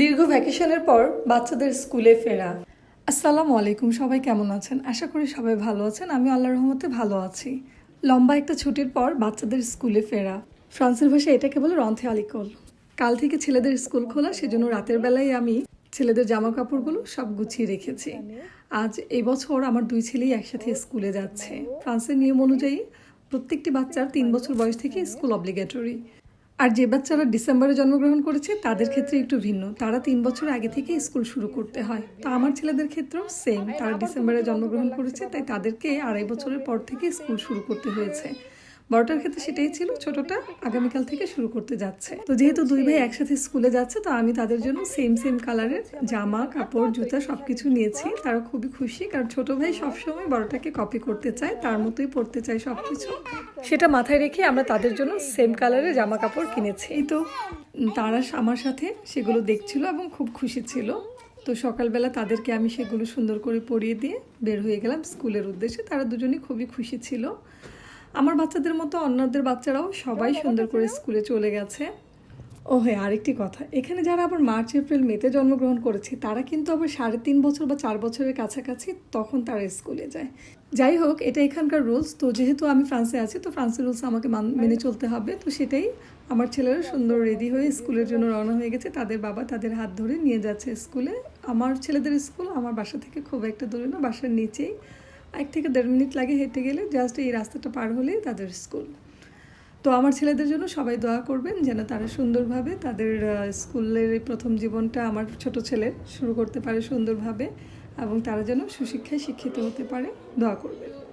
দীর্ঘ ভ্যাকেশনের পর বাচ্চাদের স্কুলে ফেরা। আসসালামু আলাইকুম, সবাই কেমন আছেন? আশা করি সবাই ভালো আছেন। আমি আল্লাহর রহমতে ভালো আছি। লম্বা একটা ছুটির পর বাচ্চাদের স্কুলে ফেরা। ফ্রান্সের ভাষায় এটাকে বলে রন্থে আলিকল। কাল থেকে ছেলেদের স্কুল খোলা, সেজন্য রাতের বেলায় আমি ছেলেদের জামা কাপড়গুলো সব গুছিয়ে রেখেছি। আজ এই বছর আমার দুই ছেলেই একসাথে স্কুলে যাচ্ছে। ফ্রান্সের নিয়ম অনুযায়ী প্রত্যেকটি বাচ্চার তিন বছর বয়স থেকে স্কুল অব্লিগেটরি আর যে বাচ্চারা ডিসেম্বরে জন্মগ্রহণ করেছে, তাদের ক্ষেত্রে একটু ভিন্ন। তারা তিন বছর আগে থেকে স্কুল শুরু করতে হয়। তো আমার ছেলেদের ক্ষেত্রেও সেম তারা ডিসেম্বরে জন্মগ্রহণ করেছে, তাই তাদেরকে আড়াই বছরের পর থেকে স্কুল শুরু করতে হয়েছে। বড়টার ক্ষেত্রে সেটাই ছিল, ছোটটা আগামীকাল থেকে শুরু করতে যাচ্ছে। তো যেহেতু দুই ভাই একসাথে স্কুলে যাচ্ছে, তো আমি তাদের জন্য সেম সেম কালারের জামা, কাপড়, জুতা সবকিছু নিয়েছি। তারা খুবই খুশি, কারণ ছোট ভাই সবসময় বড়টাকে কপি করতে চায়, তার মতোই পড়তে চায় সবকিছু। সেটা মাথায় রেখে আমরা তাদের জন্য সেম কালারের জামা কাপড় কিনেছি। তো তারা আমার সাথে সেগুলো দেখছিল এবং খুব খুশি ছিল। তো সকালবেলা তাদেরকে আমি সেগুলো সুন্দর করে পরিয়ে দিয়ে বের হয়ে গেলাম স্কুলের উদ্দেশ্যে। তারা দুজনেই খুবই খুশি ছিল। আমার বাচ্চাদের মতো অন্যদের বাচ্চারাও সবাই সুন্দর করে স্কুলে চলে গেছে। ও হ্যাঁ আরেকটি কথা। এখানে যারা আবার মার্চ এপ্রিল মেতে জন্মগ্রহণ করেছে তারা কিন্তু আবার সাড়ে তিন বছর বা চার বছরের কাছাকাছি তখন তারা স্কুলে যায়। যাই হোক এটা এখানকার রুলস। তো যেহেতু আমি ফ্রান্সে আছি তো ফ্রান্সের রুলস আমাকে মান- মেনে চলতে হবে। তো সেটাই আমার ছেলেরা সুন্দর রেডি হয়ে স্কুলের জন্য রওনা হয়ে গেছে। তাদের বাবা তাদের হাত ধরে নিয়ে যাচ্ছে স্কুলে। আমার ছেলেদের স্কুল আমার বাসা থেকে খুব একটা দূরে না বাসার নিচেই। এক থেকে দেড় মিনিট লাগে হেঁটে গেলে জাস্ট এই রাস্তাটা পার হলেই তাদের স্কুল তো আমার ছেলেদের জন্য সবাই দোয়া করবেন যেন তারা সুন্দরভাবে তাদের স্কুলের প্রথম জীবনটা আমার ছোট ছেলে শুরু করতে পারে সুন্দরভাবে এবং তারা যেন সুশিক্ষায় শিক্ষিত হতে পারে, দোয়া করবেন।